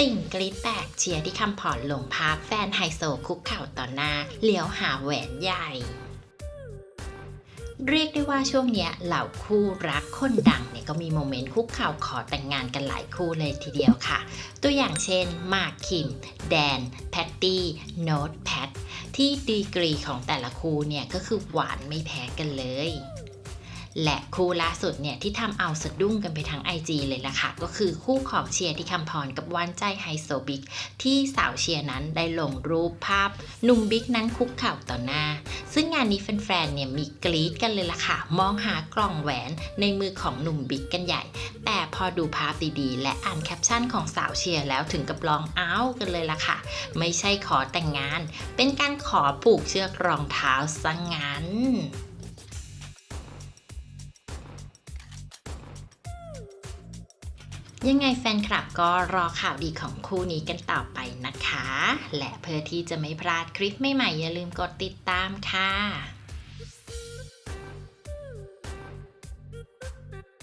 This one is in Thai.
ติ่งกรีดแตกเชียร์ที่คำผ่อนลงภาพแฟนไฮโซคุกเข่าต่อหน้าเลี้ยวหาแหวนใหญ่ เรียกได้ว่าช่วงเนี้ยเหล่าคู่รักคนดังเนี่ยก็มีโมเมนต์คุกเข่าขอแต่งงานกันหลายคู่เลยทีเดียวค่ะ ตัวอย่างเช่นมากคิม แดน แพตตี้โน้ตแพทที่ดีกรีของแต่ละคู่เนี่ยก็คือหวานไม่แพ้กันเลย และคู่ล่าสุดเนี่ยที่ทำเอาสะดุ้งกันไปทั้ง IG เลยล่ะค่ะ ก็คือคู่ของเชียร์ที่คำพรกับวานใจไฮโซบิ๊กที่สาวเชียร์นั้นได้ลงรูปภาพหนุ่มบิ๊กนั้นคุกเข่าต่อหน้า ซึ่งงานนี้แฟนๆเนี่ยมีกรี๊ดกันเลยล่ะค่ะ มองหากล่องแหวนในมือของหนุ่มบิ๊กกันใหญ่ แต่พอดูภาพดีๆ และอ่านแคปชั่นของสาวเชียร์แล้วถึงกับร้องอ้าวกันเลยล่ะค่ะ ไม่ใช่ขอแต่งงาน เป็นการขอผูกเชือกรองเท้าซะงั้น ยังไงแฟนคลับก็รอข่าวดีของคู่นี้กันต่อไปนะคะ และเพื่อที่จะไม่พลาดคลิปใหม่ๆอย่าลืมกดติดตามค่ะ